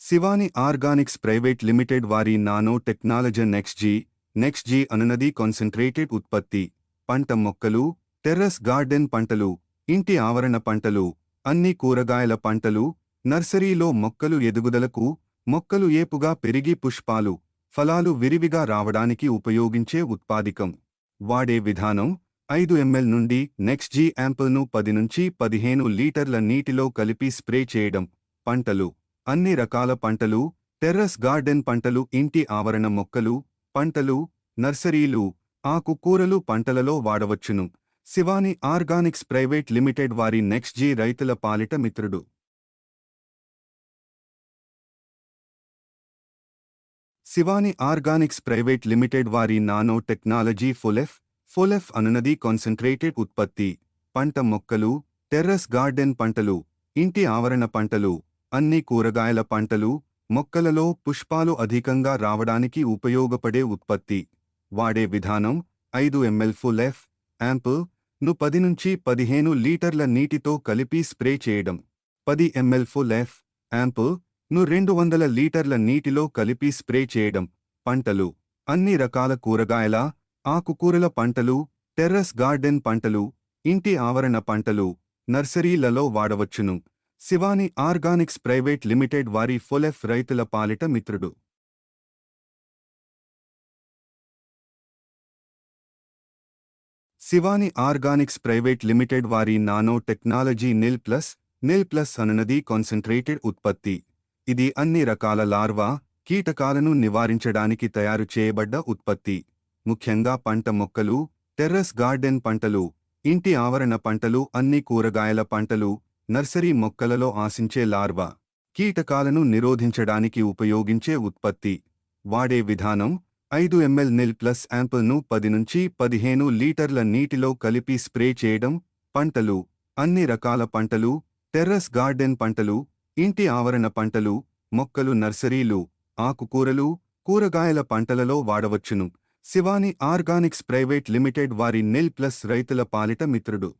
Shivani Organics private limited వారి nano technology next G next G అనునది concentrated ఉత్పత్తి. పంట మొక్కలు టెర్రస్ గార్డెన్ పంటలు ఇంటి ఆవరణ పంటలు అన్ని కూరగాయల పంటలు నర్సరీలో మొక్కలు ఎదుగుదలకు మొక్కలు ఏపుగా పెరిగి పుష్పాలు ఫలాలు విరివిగా రావడానికి ఉపయోగించే ఉత్పాదికం. వాడే విధానం ఐదు ఎంఎల్ నుండి నెక్స్ట్ జీ యాంపుల్ను పది నుంచి పదిహేను లీటర్ల నీటిలో కలిపి స్ప్రే చేయడం. పంటలు అన్ని రకాల పంటలు టెర్రస్ గార్డెన్ పంటలు ఇంటి ఆవరణ మొక్కలు పంటలు నర్సరీలు ఆకుకూరలు పంటలలో వాడవచ్చును. శివాని ఆర్గానిక్స్ ప్రైవేట్ లిమిటెడ్ వారి నెక్స్ట్ జీ రైతుల పాలిట మిత్రుడు. శివాని ఆర్గానిక్స్ ప్రైవేట్ లిమిటెడ్ వారి నానో టెక్నాలజీ ఫులెఫ్ ఫులెఫ్ అనునది కాన్సంట్రేటెడ్ ఉత్పత్తి పంట మొక్కలు టెర్రస్ గార్డెన్ పంటలు ఇంటి ఆవరణ పంటలు అన్ని కూరగాయల పంటలు మొక్కలలో పుష్పాలు అధికంగా రావడానికి ఉపయోగపడే ఉత్పత్తి. వాడే విధానం ఐదు ఎంఎల్ ఫులెఫ్ యాంపుల్ను పది నుంచి పదిహేను లీటర్ల నీటితో కలిపి స్ప్రే చేయడం. పది ఎంఎల్ ఫులెఫ్ యాంపుల్ను రెండు వందల లీటర్ల నీటిలో కలిపి స్ప్రే చేయడం. పంటలు అన్ని రకాల కూరగాయల ఆకుకూరల పంటలు టెర్రస్ గార్డెన్ పంటలు ఇంటి ఆవరణ పంటలు నర్సరీలలో వాడవచ్చును. శివాని ఆర్గానిక్స్ ప్రైవేట్ లిమిటెడ్ వారి ఫొలెఫ్ రైతుల పాలిట మిత్రుడు. శివాని ఆర్గానిక్స్ ప్రైవేట్ లిమిటెడ్ వారి nano technology nil plus nil plus అనునది కాన్సంట్రేటెడ్ ఉత్పత్తి. ఇది అన్ని రకాల లార్వా కీటకాలను నివారించడానికి తయారు చేయబడ్డ ఉత్పత్తి. ముఖ్యంగా పంట మొక్కలు టెర్రస్ గార్డెన్ పంటలు ఇంటి ఆవరణ పంటలు అన్ని కూరగాయల పంటలు నర్సరీ మొక్కలలో ఆశించే లార్వా కీటకాలను నిరోధించడానికి ఉపయోగించే ఉత్పత్తి. వాడే విధానం ఐదు ఎంఎల్ నిల్ ప్లస్ యాంపుల్ను పది నుంచి పదిహేను లీటర్ల నీటిలో కలిపి స్ప్రే చేయడం పంటలు. అన్ని రకాల పంటలు టెర్రస్ గార్డెన్ పంటలు ఇంటి ఆవరణ పంటలు మొక్కలు నర్సరీలు ఆకుకూరలు కూరగాయల పంటలలో వాడవచ్చును. శివాని ఆర్గానిక్స్ ప్రైవేట్ లిమిటెడ్ వారి నిల్ ప్లస్ రైతుల పాలిట మిత్రుడు.